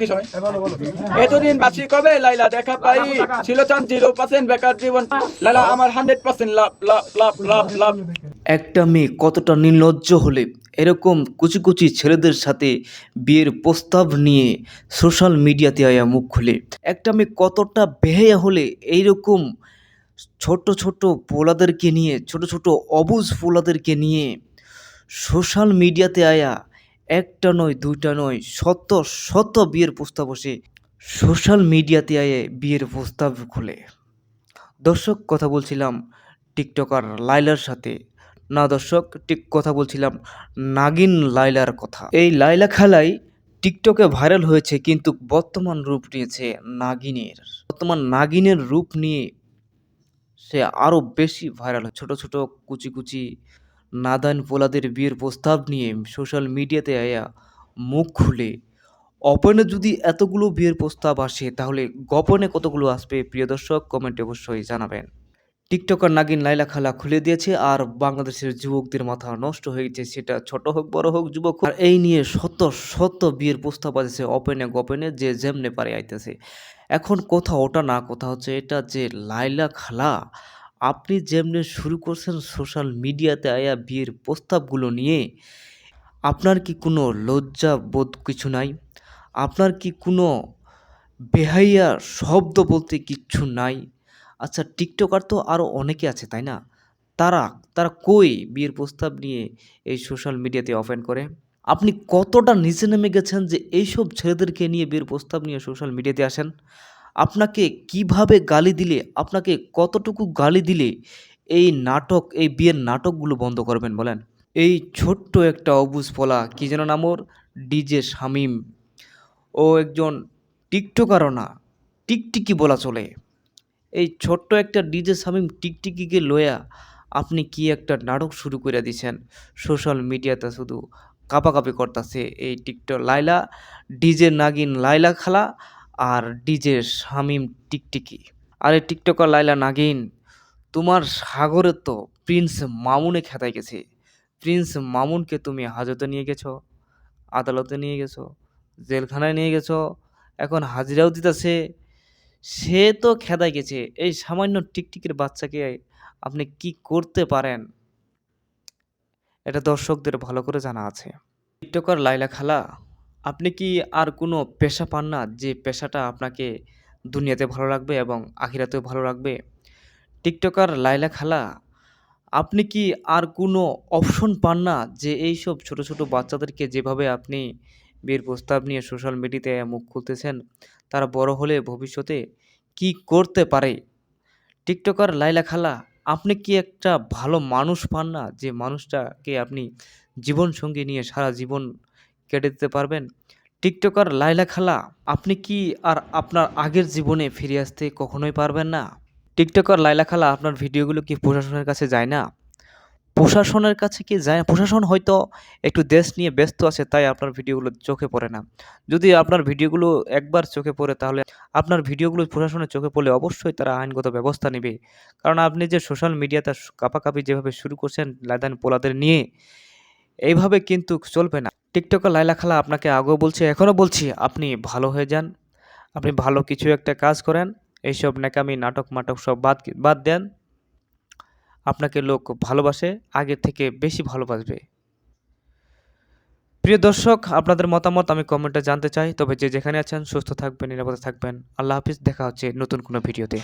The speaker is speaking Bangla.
কি সময়? এতদিন বাসি কবে? লাইলা দেখা পাই। ছিল চান জিরো পার্সেন্ট বেকার জীবন। লাইলা আমার হান্ড্রেড পার্সেন্ট লাভ লাভ লাভ লাভ লাভ। একটা মেয়ে কতটা নির্লজ্জ হলে এরকম কুচি কুচি ছেলেদের সাথে বিয়ের প্রস্তাব নিয়ে সোশ্যাল মিডিয়াতে আয়া মুখ খুলে। একটা মেয়ে কতটা বেহেয়া হলে এইরকম ছোট ছোট পোলাদেরকে নিয়ে ছোট ছোট অবুজ পোলাদেরকে নিয়ে সোশ্যাল মিডিয়াতে আয়া একটা নয়, দুইটা নয়, শত শত বিয়ের প্রস্তাব বসে সোশ্যাল মিডিয়াতে আয়ে বিয়ের প্রস্তাব খুলে। দর্শক, কথা বলছিলাম টিকটকার লাইলার সাথে। না দর্শক, ঠিক কথা বলছিলাম নাগিন লাইলার কথা। এই লাইলা খালাই টিকটকে ভাইরাল হয়েছে, কিন্তু বর্তমান রূপ নিয়েছে নাগিনের। বর্তমান নাগিনের রূপ নিয়ে সে আরও বেশি ভাইরাল ছোট ছোট, কুচি কুচি নাদান পোলাদের বিয়ের প্রস্তাব নিয়ে সোশ্যাল মিডিয়াতে আয়া মুখ খুলে। অপনে যদি এতগুলো বিয়ের প্রস্তাব আসে, তাহলে গোপনে কতগুলো আসবে? প্রিয় দর্শক, কমেন্টে অবশ্যই জানাবেন। টিকটকার নাগিন লাইলা খালা খুলে দিয়েছে, আর বাংলাদেশের যুবকদের মাথা নষ্ট হয়ে গেছে, সেটা ছোট হোক, বড় হোক, যুবক আর এই নিয়ে শত শত বিয়ের প্রস্তাব আছে ওপেনে গোপনে, যে যেমনে পারে আইতেছে। এখন কথা ওটা না কথা হচ্ছে এটা যে লাইলা খালা। আপনি যেমনি শুরু করছেন সোশ্যাল মিডিয়াতে আয়া বিয়ের প্রস্তাবগুলো নিয়ে, আপনার কি কোনো লজ্জা বোধ কিছু নাই? আপনার কি কোনো বেহাইয়া শব্দ বলতে কিচ্ছু নাই? আচ্ছা টিকটকার তো আরও অনেকে আছে, তাই না? তারা তারা কই বিয়ের প্রস্তাব নিয়ে এই সোশ্যাল মিডিয়াতে অফেন করে? আপনি কতটা নিচে নেমে গেছেন যে এইসব ছেলেদেরকে নিয়ে বিয়ের প্রস্তাব নিয়ে সোশ্যাল মিডিয়াতে আসেন? আপনাকে কীভাবে গালি দিলে, আপনাকে কতটুকু গালি দিলে এই নাটক, এই বিয়ের নাটকগুলো বন্ধ করবেন বলেন? এই ছোট্ট একটা অবুজ পলা, কি যেন নাম ওর? ডিজে শামিম। ও একজন টিকটকারও না, টিকটিকি বলা চলে। এই ছোট্ট একটা ডিজে শামিম টিকটিকিকে লয়া আপনি কি একটা নাটক শুরু করে দিছেন? সোশ্যাল মিডিয়াতে শুধু কাপাকাপি করতেছে এই টিকটক লাইলা ডিজে নাগিন লাইলা খালা আর ডিজে শামিম টিকটিকি। আরে টিকটকার লাইলা নাগিন, তোমার সাগরে তো প্রিন্স মামুনে খেতায় গেছে। প্রিন্স মামুনকে তুমি হাজতে নিয়ে গেছো, আদালতে নিয়ে গেছো, জেলখানায় নিয়ে গেছো, এখন হাজিরাও দিতেছে। সে তো খেদায় গেছে। এই সামান্য টিকটিকির বাচ্চাকে আপনি কি করতে পারেন? এটা দর্শকদের ভালো করে জানা আছে। টিকটকার লাইলা খালা আপনি কি আর কোনো পেশা পান না যে পেশাটা আপনাকে দুনিয়াতে ভালো রাখবে এবং আখিরাতেও ভালো রাখবে? টিকটকার লাইলা খালা, আপনি কি আর কোনো অপশন পান না যে এইসব ছোট ছোট বাচ্চাদেরকে যেভাবে আপনি বিয়ের প্রস্তাব নিয়ে সোশ্যাল মিডিয়াতে মুখ খুলতেছেন, তারা বড় হলে ভবিষ্যতে কি করতে পারে? টিকটকার লাইলা খালা, আপনি কি একটা ভালো মানুষ পান না যে মানুষটাকে আপনি জীবনসঙ্গী নিয়ে সারা জীবন কেটে দিতে পারবেন। টিকটকার লাইলা খালা, আপনি কি আর আপনার আগের জীবনে ফিরে আসতে কখনোই পারবেন না? টিকটকার লাইলা খালা, আপনার ভিডিওগুলো কি প্রশাসনের কাছে যায় না? প্রশাসনের কাছে কি যায় প্রশাসন হয়তো একটু দেশ নিয়ে ব্যস্ত আছে, তাই আপনার ভিডিওগুলো চোখে পড়ে না। যদি আপনার ভিডিওগুলো একবার চোখে পড়ে, তাহলে আপনার ভিডিওগুলো প্রশাসনের চোখে পড়লে অবশ্যই তারা আইনগত ব্যবস্থা নেবে। কারণ আপনি যে সোশ্যাল মিডিয়াতে কাপাকাপি যেভাবে শুরু করছেন লাদান পোলাদের নিয়ে, এইভাবে কিন্তু চলবে না। টিকটকার লাইলা খালা আপনাকে আগেও বলছি, এখনও বলছি, আপনি ভালো হয়ে যান। আপনি ভালো কিছু একটা কাজ করেন, এইসব নাকামি নাটক মাটক সব বাদ বাদ দেন। আপনাকে লোক ভালোবাসে আগের থেকে বেশি ভালোবাসবে। প্রিয় দর্শক, আপনাদের মতামত আমি কমেন্টে জানতে চাই, তবে যে যেখানে আছেন, সুস্থ থাকবেন, নিরাপদে থাকবেন। আল্লাহ হাফিজ, দেখা হচ্ছে নতুন কোনো ভিডিওতে।